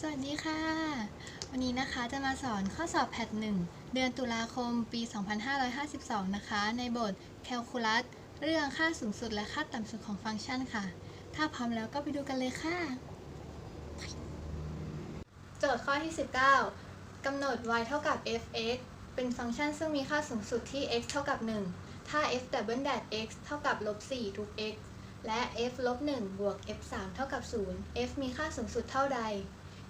สวัสดีค่ะ วันนี้นะคะจะมาสอนข้อสอบแพทหนึ่งเดือนตุลาคมปี 2552 นะคะ ในบท Calculus เรื่องค่าสูงสุดและค่าต่ำสุดของฟังก์ชันค่ะ ถ้าพร้อมแล้วก็ไปดูกันเลยค่ะ โจทย์ข้อที่ 19กำหนด y เท่ากับ f(x) เป็นฟังก์ชันซึ่งมีค่าสูงสุดที่ x เท่ากับ 1 ถ้า f double dash x เท่ากับลบ4ทุก x และ f ลบ1บวก f 3เท่ากับ 0 f มีค่าสูงสุดเท่าใด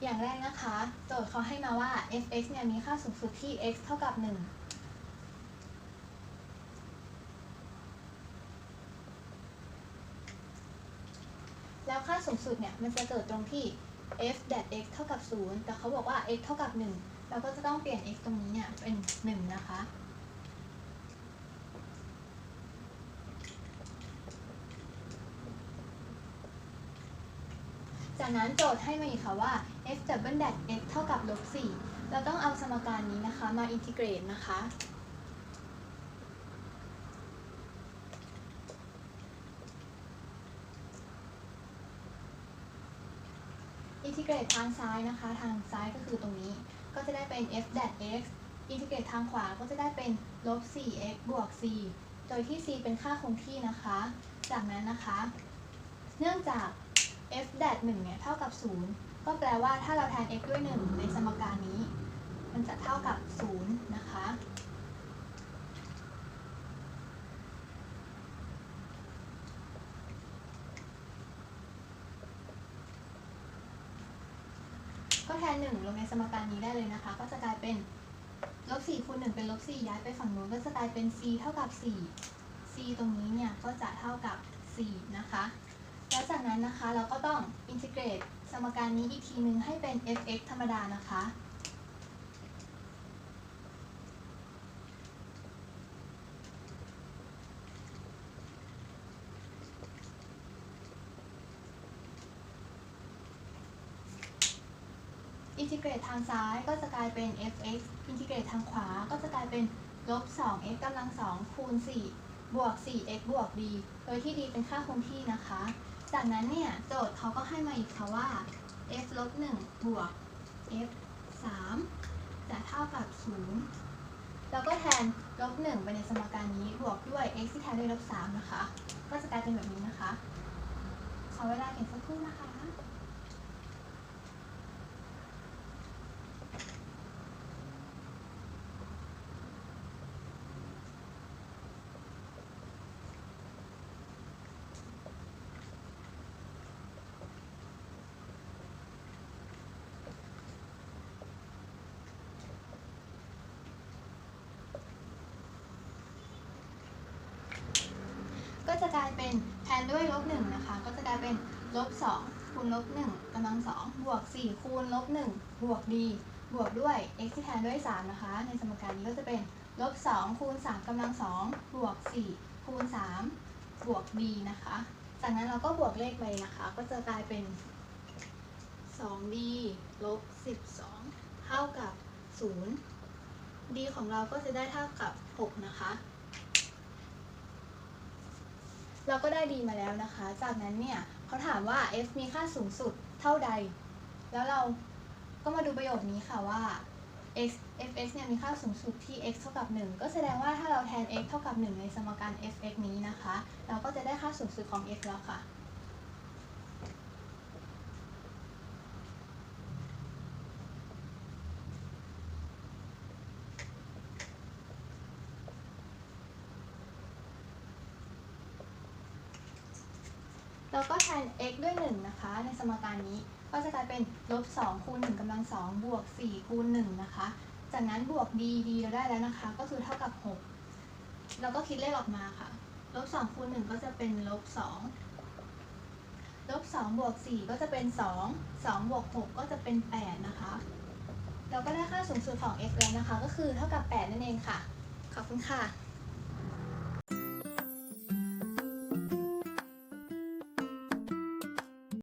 อย่างแรกนะคะ โจทย์เขาให้มาว่า f(x) เนี่ยมีค่าสูงสุดที่ x เท่ากับ 1 แล้วค่าสูงสุดเนี่ยมันจะเกิดตรงที่ f dat x เท่ากับ 0 แต่เขาบอกว่า x เท่ากับ 1 เราก็จะต้องเปลี่ยน x ตรงนี้เนี่ยเป็น 1 นะคะ จากนั้นโจทย์ให้มาอีกค่ะว่า f double dash x เท่ากับลบ4เราต้องเอาสมการนี้นะคะมาอินทิเกรตนะคะ อินทิเกรตทางซ้ายนะคะ ทางซ้ายก็คือตรงนี้ ก็จะได้เป็น f dash x อินทิเกรตทางขวาก็จะได้เป็นลบ 4x บวก c โดยที่ c เป็นค่าคงที่นะคะ จากนั้นนะคะ เนื่องจาก f dash 1เนี่ยเท่ากับ 0 ก็แปลว่าถ้าเราแทน x ด้วย 1 ในสมการนี้ มันจะเท่ากับ 0 นะคะ ก็แทน 1 ลงในสมการนี้ได้เลยนะคะ ก็จะกลายเป็นลบ4คูณ1เป็นลบ4ย้ายไปฝั่งนู้นก็จะกลายเป็น c เท่ากับ 4 c ตรงนี้เนี่ยก็จะเท่ากับ 4 นะคะ แล้วจากนั้นนะคะเราก็ต้องอินทิเกรตสมการนี้อีกทีนึงให้เป็น f(x) ธรรมดานะคะ อินทิเกรตทางซ้ายก็จะกลายเป็น f(x) อินทิเกรตทางขวาก็จะกลายเป็นลบ 2x กำลัง 2 คูณ 4 บวก 4x บวก d โดยที่ d เป็นค่าคงที่นะคะ จากนั้นเนี่ยโจทย์เขาก็ให้มาอีกค่ะว่า f ลบ1บวก f 3จะเท่ากับ0แล้วก็แทนลบ1ไปในสมการนี้บวกด้วย x ที่แทนด้วยลบ3นะคะ ก็จะกลายเป็นแบบนี้นะคะ ขอเวลาเขียนสักครู่นะคะ จะกลายเป็นแทนด้วยลบหนึ่งนะคะ ก็จะกลายเป็นลบสองคูณลบหนึ่งกำลังสองบวกสี่คูณลบหนึ่งบวก d บวกด้วย x ที่แทนด้วยสามนะคะ ในสมการนี้ก็จะเป็นลบสองคูณสามกำลังสองบวกสี่คูณสามบวก d นะคะ จากนั้นเราก็บวกเลขไปนะคะ ก็จะกลายเป็น 2d ลบ 12 เท่ากับ 0 d ของเราก็จะได้เท่ากับ 6 นะคะ เราก็ได้ดีมาแล้วนะคะ จากนั้นเนี่ยเขาถามว่า f มีค่าสูงสุดเท่าใด แล้วเราก็มาดูประโยคนี้ค่ะว่า x fx เนี่ยมีค่าสูงสุดที่ x เท่ากับ 1 ก็แสดงว่าถ้าเราแทน x เท่ากับ 1 ในสมการ fx นี้นะคะ เราก็จะได้ค่าสูงสุดของ f แล้วค่ะ เราก็แทน x ด้วย 1 นะคะ ในสมการนี้ก็จะกลายเป็นลบ2คูณ1กำลัง2บวก4คูณ1นะคะ จากนั้นบวก d d เราได้แล้วนะคะ ก็คือเท่ากับ6เราก็คิดเลขออกมาค่ะ ลบ2คูณ1ก็จะเป็นลบ2ลบ2บวก4ก็จะเป็น 2 2บวก6ก็จะเป็น 8 นะคะ เราก็ได้ค่าสูงสุดของ x แล้วนะคะ ก็คือเท่ากับ 8 นั่นเองค่ะ ขอบคุณค่ะ